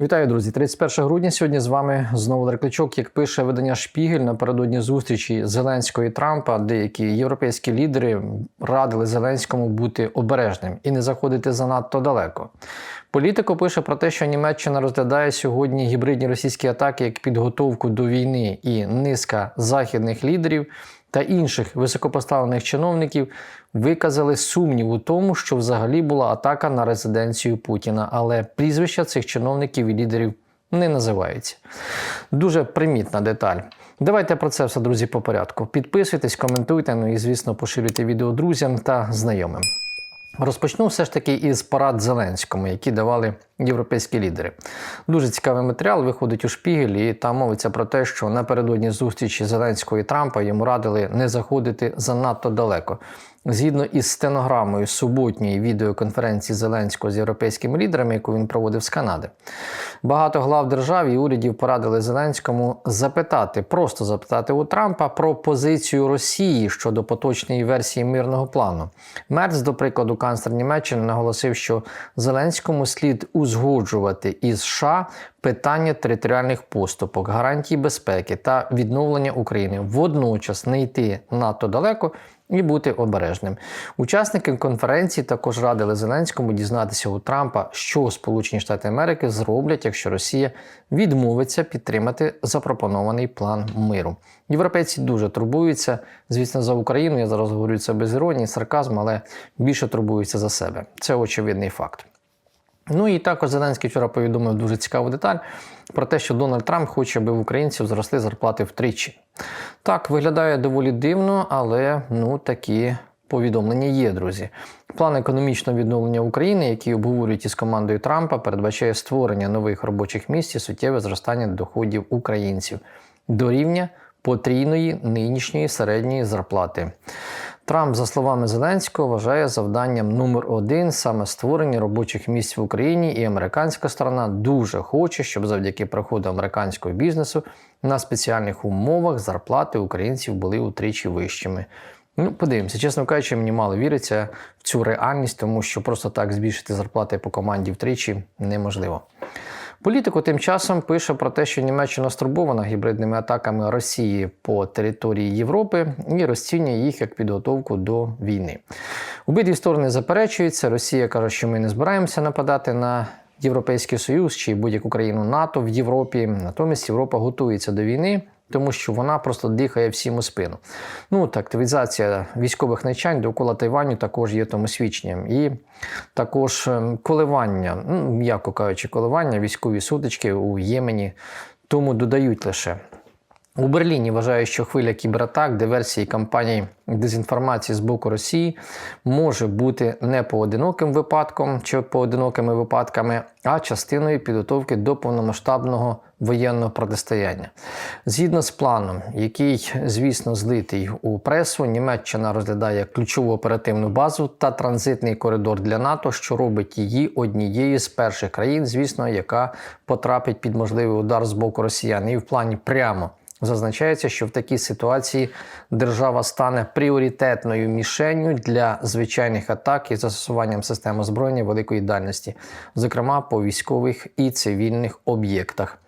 Вітаю, друзі! 31 грудня. Сьогодні з вами знову Деркличок. Як пише видання Шпігель напередодні зустрічі Зеленського і Трампа, деякі європейські лідери радили Зеленському бути обережним і не заходити занадто далеко. Політико пише про те, що Німеччина розглядає сьогодні гібридні російські атаки як підготовку до війни, і низка західних лідерів та інших високопоставлених чиновників виказали сумнів у тому, що взагалі була атака на резиденцію Путіна, але прізвища цих чиновників і лідерів не називаються. Дуже примітна деталь. Давайте про це все, друзі, по порядку. Підписуйтесь, коментуйте, ну і, звісно, поширюйте відео друзям та знайомим. Розпочну все ж таки із парад Зеленському, які давали європейські лідери. Дуже цікавий матеріал виходить у шпігель, і там мовиться про те, що напередодні зустрічі Зеленського і Трампа йому радили не заходити занадто далеко. Згідно із стенограмою суботньої відеоконференції Зеленського з європейськими лідерами, яку він проводив з Канади, багато глав держав і урядів порадили Зеленському запитати, просто запитати у Трампа про позицію Росії щодо поточної версії мирного плану. Мерц, до прикладу, канцлер Німеччини наголосив, що Зеленському слід узгоджувати із США питання територіальних поступок, гарантій безпеки та відновлення України, водночас не йти надто далеко і бути обережним. Учасники конференції також радили Зеленському дізнатися у Трампа, що Сполучені Штати Америки зроблять, якщо Росія відмовиться підтримати запропонований план миру. Європейці дуже турбуються, звісно, за Україну. Я зараз говорю це без іронії, сарказму, але більше турбуються за себе. Це очевидний факт. Ну і також Зеленський вчора повідомив дуже цікаву деталь про те, що Дональд Трамп хоче, аби в українців зросли зарплати втричі. Так, виглядає доволі дивно, але ну такі повідомлення є, друзі. План економічного відновлення України, який обговорюють із командою Трампа, передбачає створення нових робочих місць і суттєве зростання доходів українців до рівня потрійної нинішньої середньої зарплати. Трамп, за словами Зеленського, вважає завданням номер один саме створення робочих місць в Україні, і американська сторона дуже хоче, щоб завдяки приходу американського бізнесу на спеціальних умовах зарплати українців були утричі вищими. Ну, подивимося, чесно кажучи, мені мало віриться в цю реальність, тому що просто так збільшити зарплати по команді втричі неможливо. Політико тим часом пише про те, що Німеччина стурбована гібридними атаками Росії по території Європи і розцінює їх як підготовку до війни. Обидві сторони заперечуються. Росія каже, що ми не збираємося нападати на Європейський Союз чи будь-яку країну НАТО в Європі. Натомість Європа готується до війни. Тому що вона просто дихає всім у спину. Ну активізація військових навчань довкола Тайваню також є тому свідченням. І також ем, коливання, ну, м'яко кажучи, коливання, військові сутички у Ємені, тому додають лише. У Берліні вважають, що хвиля кібератак, диверсії кампаній дезінформації з боку Росії може бути не поодиноким випадком чи поодинокими випадками, а частиною підготовки до повномасштабного воєнного протистояння. Згідно з планом, який, звісно, злитий у пресу, Німеччина розглядає ключову оперативну базу та транзитний коридор для НАТО, що робить її однією з перших країн, звісно, яка потрапить під можливий удар з боку росіян. І в плані прямо. Зазначається, що в такій ситуації держава стане пріоритетною мішенню для звичайних атак із застосуванням систем озброєння великої дальності, зокрема по військових і цивільних об'єктах.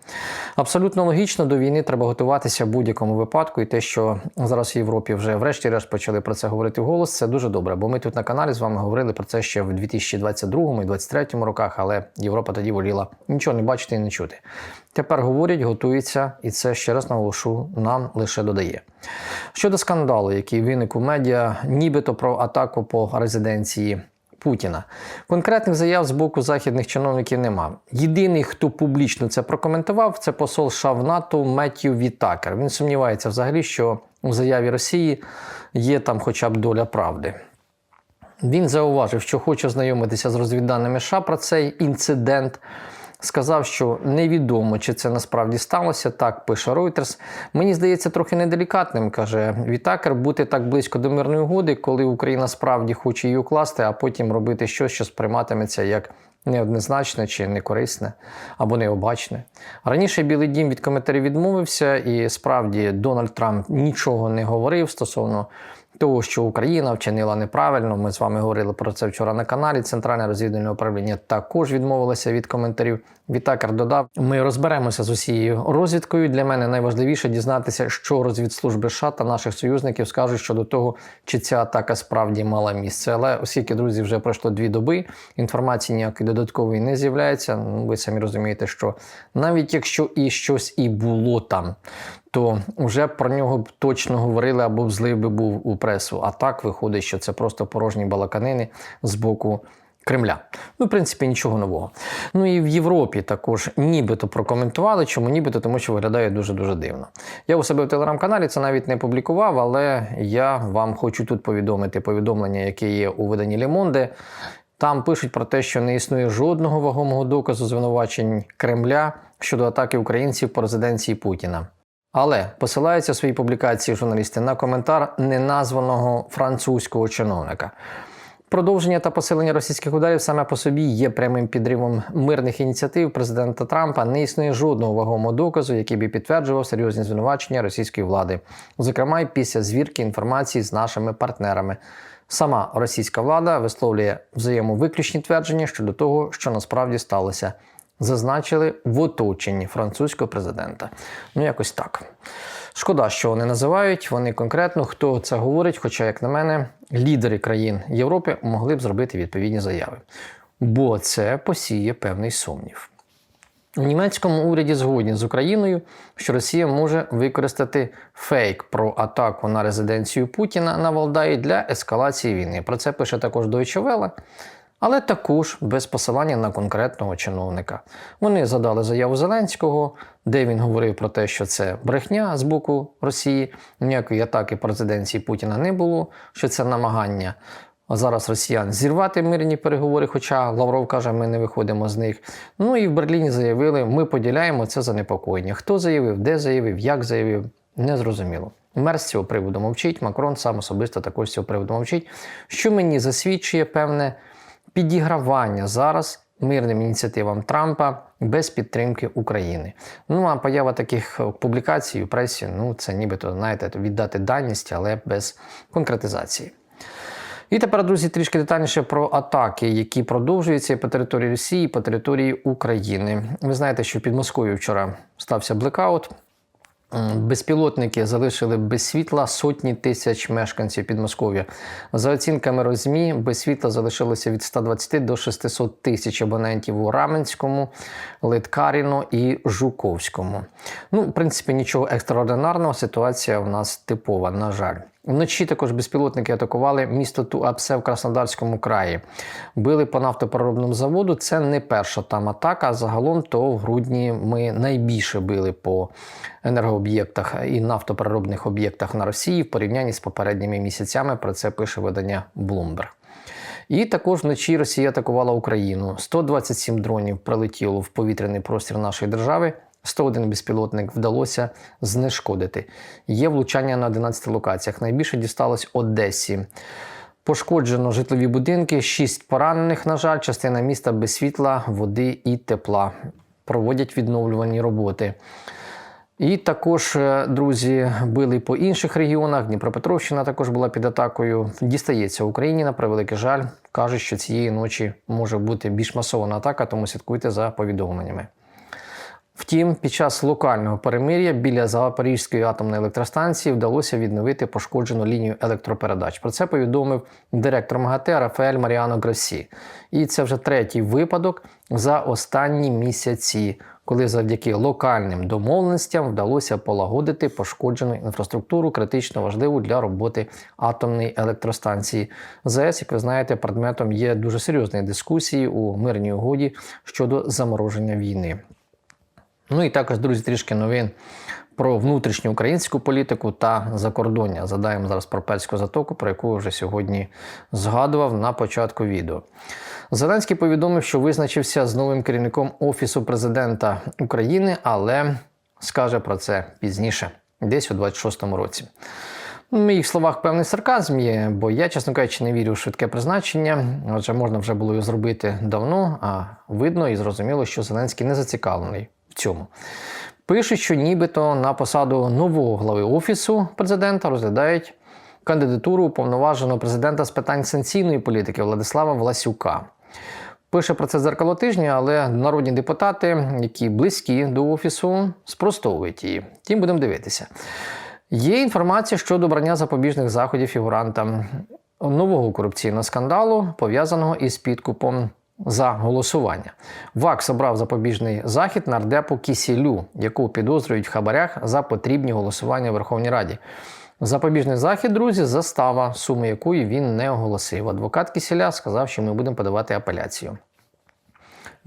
Абсолютно логічно до війни треба готуватися в будь-якому випадку, і те, що зараз в Європі вже врешті-решт почали про це говорити вголос, це дуже добре. Бо ми тут на каналі з вами говорили про це ще в 2022 і 2023 роках, але Європа тоді воліла нічого не бачити і не чути. Тепер говорять, готується, і це ще раз наголошу, нам лише додає. Щодо скандалу, який виник у медіа, нібито про атаку по резиденції. Путіна. Конкретних заяв з боку західних чиновників нема. Єдиний, хто публічно це прокоментував, це посол США в НАТО Меттью Вітакер. Він сумнівається взагалі, що у заяві Росії є там хоча б доля правди. Він зауважив, що хоче знайомитися з розвідданими США про цей інцидент. Сказав, що невідомо, чи це насправді сталося. Так пише Reuters. Мені здається, трохи неделікатним, каже Вітакер, бути так близько до мирної угоди, коли Україна справді хоче її укласти, а потім робити щось, що сприйматиметься як неоднозначне чи некорисне або необачне. Раніше Білий Дім від коментарів відмовився, і справді Дональд Трамп нічого не говорив стосовно того, що Україна вчинила неправильно. Ми з вами говорили про це вчора на каналі. Центральне розвідувальне управління також відмовилося від коментарів Вітакер додав: ми розберемося з усією розвідкою. Для мене найважливіше дізнатися, що розвідслужби США та наших союзників скажуть щодо того, чи ця атака справді мала місце. Але оскільки друзі вже пройшло дві доби, інформації ніякої додаткової не з'являється. Ну ви самі розумієте, що навіть якщо і щось і було там, то вже про нього б точно говорили або б злив би був у пресу. А так виходить, що це просто порожні балаканини з боку. Кремля. Ну, в принципі, нічого нового. Ну і в Європі також нібито прокоментували. Чому нібито? Тому що виглядає дуже-дуже дивно. Я у себе в телеграм-каналі це навіть не публікував, але я вам хочу тут повідомити повідомлення, яке є у виданні Лемонде. Там пишуть про те, що не існує жодного вагомого доказу звинувачень Кремля щодо атаки українців по резиденції Путіна. Але посилаються в своїй публікації журналісти на коментар неназваного французького чиновника. Продовження та посилення російських ударів саме по собі є прямим підривом мирних ініціатив президента Трампа. Не існує жодного вагомого доказу, який би підтверджував серйозні звинувачення російської влади, зокрема й після звірки інформації з нашими партнерами. Сама російська влада висловлює взаємовиключні твердження щодо того, що насправді сталося. Зазначили в оточенні французького президента. Ну, якось так. Шкода, що вони називають. Вони конкретно хто це говорить. Хоча, як на мене, лідери країн Європи могли б зробити відповідні заяви, бо це посіє певний сумнів. У німецькому уряді згодні з Україною, що Росія може використати фейк про атаку на резиденцію Путіна на Валдаї для ескалації війни. Про це пише також Deutsche Welle, але також без посилання на конкретного чиновника. Вони задали заяву Зеленського, де він говорив про те, що це брехня з боку Росії, ніякої атаки по резиденції Путіна не було, що це намагання. Зараз росіян зірвати мирні переговори, хоча Лавров каже, ми не виходимо з них. Ну і в Берліні заявили, ми поділяємо це занепокоєння. Хто заявив, де заявив, як заявив, незрозуміло. Мер з цього приводу мовчить, Макрон сам особисто також з цього приводу мовчить, що мені засвідчує певне підігравання зараз мирним ініціативам Трампа без підтримки України. Ну а поява таких публікацій у пресі, ну це нібито знаєте, віддати даність, але без конкретизації. І тепер, друзі, трішки детальніше про атаки, які продовжуються по території Росії, по території України. Ви знаєте, що під Москвою вчора стався блекаут. Безпілотники залишили без світла сотні тисяч мешканців Підмосков'я. За оцінками Розмі, без світла залишилося від 120 до 600 тисяч абонентів у Раменському, Литкаріно і Жуковському. Ну, в принципі, нічого екстраординарного. Ситуація в нас типова, на жаль. Вночі також безпілотники атакували місто Туапсе в Краснодарському краї. Били по нафтопереробному заводу. Це не перша там атака. Загалом то в грудні ми найбільше били по енергооб'єктах і нафтопереробних об'єктах на Росії в порівнянні з попередніми місяцями. Про це пише видання Bloomberg. І також вночі Росія атакувала Україну. 127 дронів прилетіло в повітряний простір нашої держави. 101 безпілотник вдалося знешкодити. Є влучання на 11 локаціях. Найбільше дісталось Одесі. Пошкоджено житлові будинки, 6 поранених, на жаль, частина міста без світла, води і тепла. Проводять відновлювані роботи. І також, е, друзі, били по інших регіонах. Дніпропетровщина також була під атакою. Дістається Україні на превеликий жаль. Кажуть, що цієї ночі може бути більш масована атака, тому слідкуйте за повідомленнями. Втім, під час локального перемир'я біля Запорізької атомної електростанції вдалося відновити пошкоджену лінію електропередач. Про це повідомив директор МАГАТЕ Рафаель Маріано Гросі. І це вже третій випадок за останні місяці, коли завдяки локальним домовленостям вдалося полагодити пошкоджену інфраструктуру, критично важливу для роботи атомної електростанції. ЗАЕС, як ви знаєте, предметом є дуже серйозної дискусії у мирній угоді щодо замороження війни. Ну і також, друзі, трішки новин про внутрішню українську політику та закордоння. Задаємо зараз про перську затоку, про яку вже сьогодні згадував на початку відео. Зеленський повідомив, що визначився з новим керівником Офісу президента України, але скаже про це пізніше, десь у 26-му році. В моїх словах певний сарказм є, бо я, чесно кажучи, не вірю в швидке призначення. Адже можна вже було його зробити давно, а видно і зрозуміло, що Зеленський не зацікавлений цьому. Пишуть, що нібито на посаду нового глави офісу президента розглядають кандидатуру уповноваженого президента з питань санкційної політики Владислава Власюка. Пише про це дзеркало тижня, але народні депутати, які близькі до офісу, спростовують її. Тим будемо дивитися. Є інформація щодо обрання запобіжних заходів фігурантам нового корупційного скандалу, пов'язаного із підкупом за голосування. ВАКС обрав запобіжний захід нардепу Кісілю, яку підозрюють в хабарях за потрібні голосування в Верховній Раді. Запобіжний захід, друзі, застава, суми якої він не оголосив. Адвокат Кісіля сказав, що ми будемо подавати апеляцію.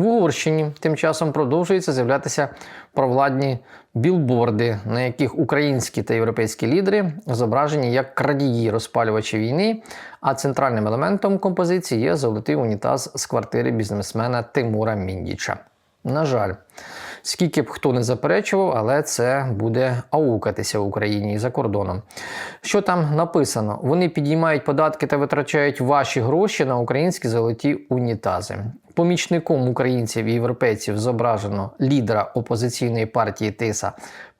В Угорщині тим часом продовжуються з'являтися провладні білборди, на яких українські та європейські лідери зображені як крадії розпалювачі війни, а центральним елементом композиції є золотий унітаз з квартири бізнесмена Тимура Міндіча. На жаль, скільки б хто не заперечував, але це буде аукатися в Україні і за кордоном. Що там написано? Вони підіймають податки та витрачають ваші гроші на українські золоті унітази. Помічником українців і європейців зображено лідера опозиційної партії Тиса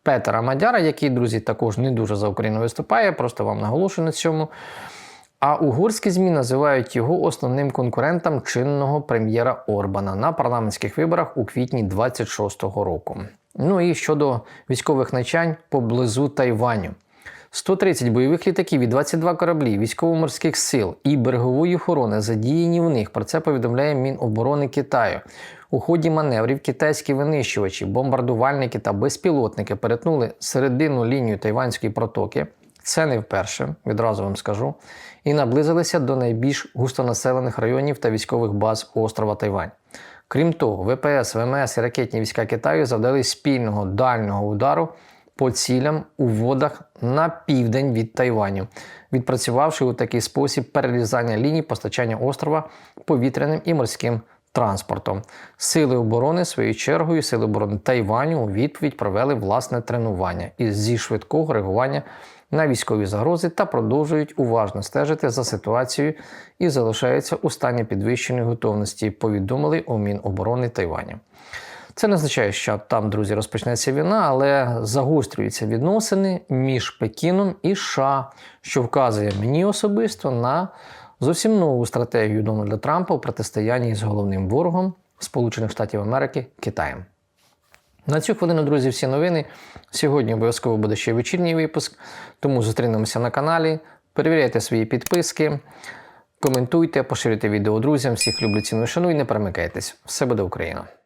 Петера Мадяра, який, друзі, також не дуже за Україну виступає, просто вам наголошую на цьому. А угорські ЗМІ називають його основним конкурентом чинного прем'єра Орбана на парламентських виборах у квітні 26-го року. Ну і щодо військових навчань поблизу Тайваню. 130 бойових літаків і 22 кораблі військово-морських сил і берегової охорони задіяні в них. Про це повідомляє Міноборони Китаю. У ході маневрів китайські винищувачі, бомбардувальники та безпілотники перетнули середину лінію Тайванської протоки. Це не вперше, відразу вам скажу, і наблизилися до найбільш густонаселених районів та військових баз острова Тайвань. Крім того, ВПС, ВМС і ракетні війська Китаю завдали спільного дальнього удару по цілям у водах на південь від Тайваню, відпрацювавши у такий спосіб перерізання ліній постачання острова повітряним і морським транспортом. Сили оборони своєю чергою, сили оборони Тайваню у відповідь провели власне тренування із зі швидкого реагування на військові загрози та продовжують уважно стежити за ситуацією і залишаються у стані підвищеної готовності. Повідомили у Міноборони Тайваню. Це не означає, що там, друзі, розпочнеться війна, але загострюються відносини між Пекіном і США, що вказує мені особисто на зовсім нову стратегію Дональда Трампа у протистоянні з головним ворогом Сполучених Штатів Америки Китаєм. На цю хвилину, друзі, всі новини. Сьогодні обов'язково буде ще вечірній випуск, тому зустрінемося на каналі. Перевіряйте свої підписки, коментуйте, поширюйте відео друзям. Всіх люблю ціную шану і не перемикайтесь. Все буде Україна!